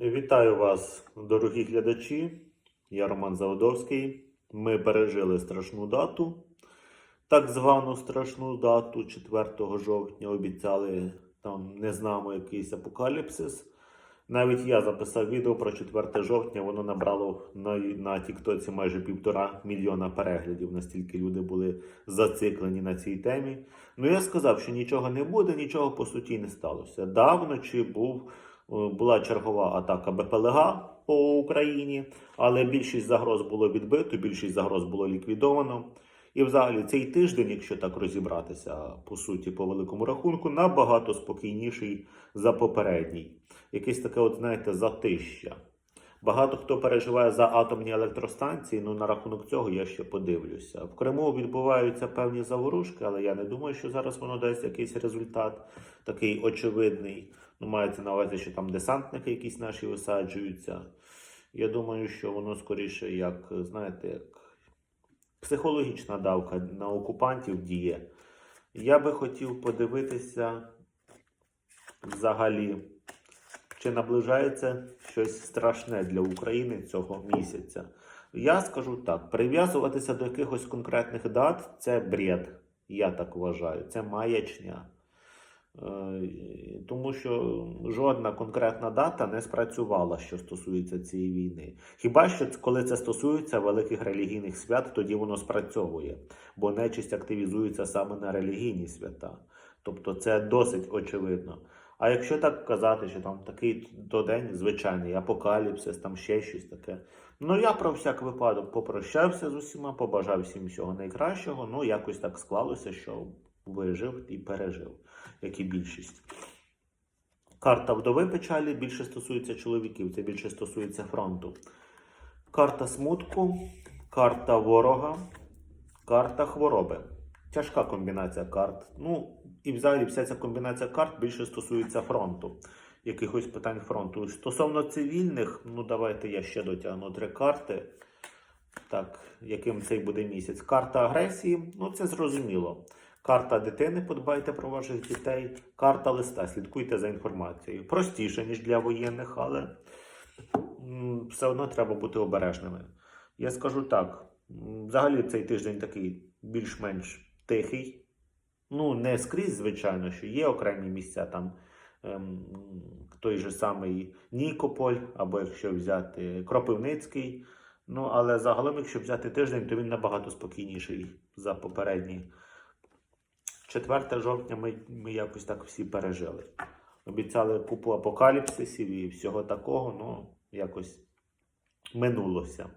Вітаю вас, дорогі глядачі. Я Роман Заводовський. Ми пережили страшну дату, так звану страшну дату 4 жовтня. Обіцяли там не знамо якийсь апокаліпсис. Навіть я записав відео про 4 жовтня, воно набрало на, на Тіктоці майже півтора мільйона переглядів. Настільки люди були зациклені на цій темі. Ну я сказав, що нічого не буде, нічого по суті не сталося. Давно чи був була чергова атака БПЛГ по Україні, але більшість загроз було відбито, більшість загроз було ліквідовано. І взагалі цей тиждень, якщо так розібратися, по суті, по великому рахунку, набагато спокійніший за попередній. Якесь таке, от знаєте, затища. Багато хто переживає за атомні електростанції, ну на рахунок цього я ще подивлюся. В Криму відбуваються певні заворушки, але я не думаю, що зараз воно дасть якийсь результат такий очевидний. Ну, мається на увазі, що там десантники якісь наші висаджуються. Я думаю, що воно скоріше, як, знаєте, як психологічна давка на окупантів діє. Я би хотів подивитися взагалі, чи наближається щось страшне для України цього місяця. Я скажу так: прив'язуватися до якихось конкретних дат це бред. Я так вважаю. Це маячня. Е, Тому що жодна конкретна дата не спрацювала, що стосується цієї війни. Хіба що коли це стосується великих релігійних свят, тоді воно спрацьовує, бо нечисть активізується саме на релігійні свята. Тобто це досить очевидно. А якщо так казати, що там такий то день звичайний апокаліпсис, там ще щось таке. Ну я про всяк випадок попрощався з усіма, побажав всім всього найкращого. Ну якось так склалося, що вижив і пережив, як і більшість. Карта вдови печалі більше стосується чоловіків, це більше стосується фронту. Карта смутку, карта ворога, карта хвороби. Тяжка комбінація карт. Ну, і взагалі вся ця комбінація карт більше стосується фронту, якихось питань фронту. Стосовно цивільних, ну давайте я ще дотягну три карти. Так, яким цей буде місяць? Карта агресії, ну це зрозуміло. Карта дитини, подбайте про ваших дітей. Карта листа, слідкуйте за інформацією. Простіше, ніж для воєнних, але все одно треба бути обережними. Я скажу так: взагалі цей тиждень такий більш-менш тихий. Ну, не скрізь, звичайно, що є окремі місця там. ем, Той же самий Нікополь, або якщо взяти Кропивницький. Ну, але загалом, якщо взяти тиждень, то він набагато спокійніший за попередній. 4 жовтня ми, ми якось так всі пережили. Обіцяли купу апокаліпсисів і всього такого, ну, якось минулося.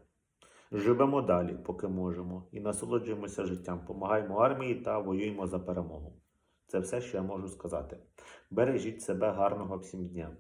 Живемо далі, поки можемо, і насолоджуємося життям. Помагаємо армії та воюємо за перемогу. Це все, що я можу сказати. Бережіть себе гарного всім дня.